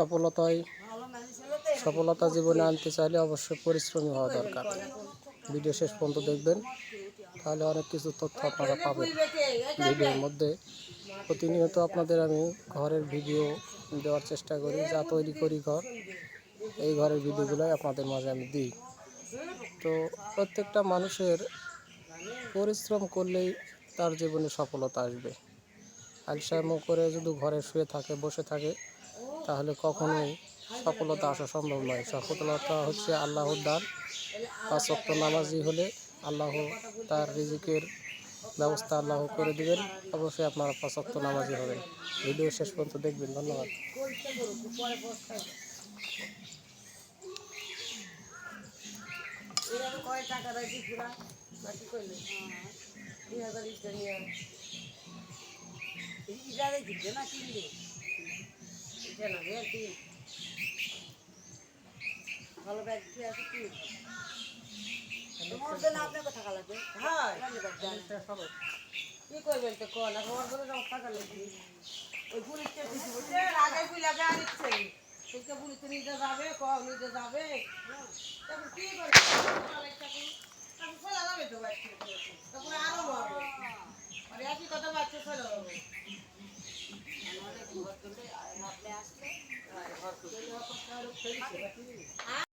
সফলতায় সফলতা জীবনে আনতে চাইলে অবশ্যই পরিশ্রমী হওয়া দরকার। ভিডিও শেষ পর্যন্ত দেখবেন, তাহলে অনেক কিছু তথ্য আপনারা পাবেন। ভিডিওর মধ্যে প্রতিনিয়ত আপনাদের আমি ঘরের ভিডিও দেওয়ার চেষ্টা করি, যা তৈরি করি ঘর, এই ঘরের ভিডিওগুলোই আপনাদের মাঝে আমি দিই। তো প্রত্যেকটা মানুষের পরিশ্রম করলেই তার জীবনে সফলতা আসবে। আলসামো করে যদি ঘরে শুয়ে থাকে, বসে থাকে তাহলে কখনোই সফলতা আসা সম্ভব নয়। সফলতা হচ্ছে আল্লাহর দান। পাঁচ ওয়াক্ত নামাজি হলে আল্লাহ তার রিজিকের ব্যবস্থা আল্লাহ করে দিবেন। অবশ্যই আপনারা পাঁচ ওয়াক্ত নামাজি হবেন। ভিডিও শেষ পর্যন্ত দেখবেন। ধন্যবাদ। কয় টাকা রাখি পুরা বাকি দুই হাজার ইটা নিয়ে ইটা না কিনলে? ইটা না রে কি? ভালো ব্যাগ কি আছে কি? তোমার জন্য আপনাকে টাকা লাগবে? হ্যাঁ কি করবেন তো কোন? আমার বলে দাও টাকা লাগবে ওই পুলিশকে কিছু বলছে আগে বুঝলে গাড়ি দিচ্ছে সেটা পুলিশে যাবে ক নিতে যাবে। তখন কি করবে? Ha?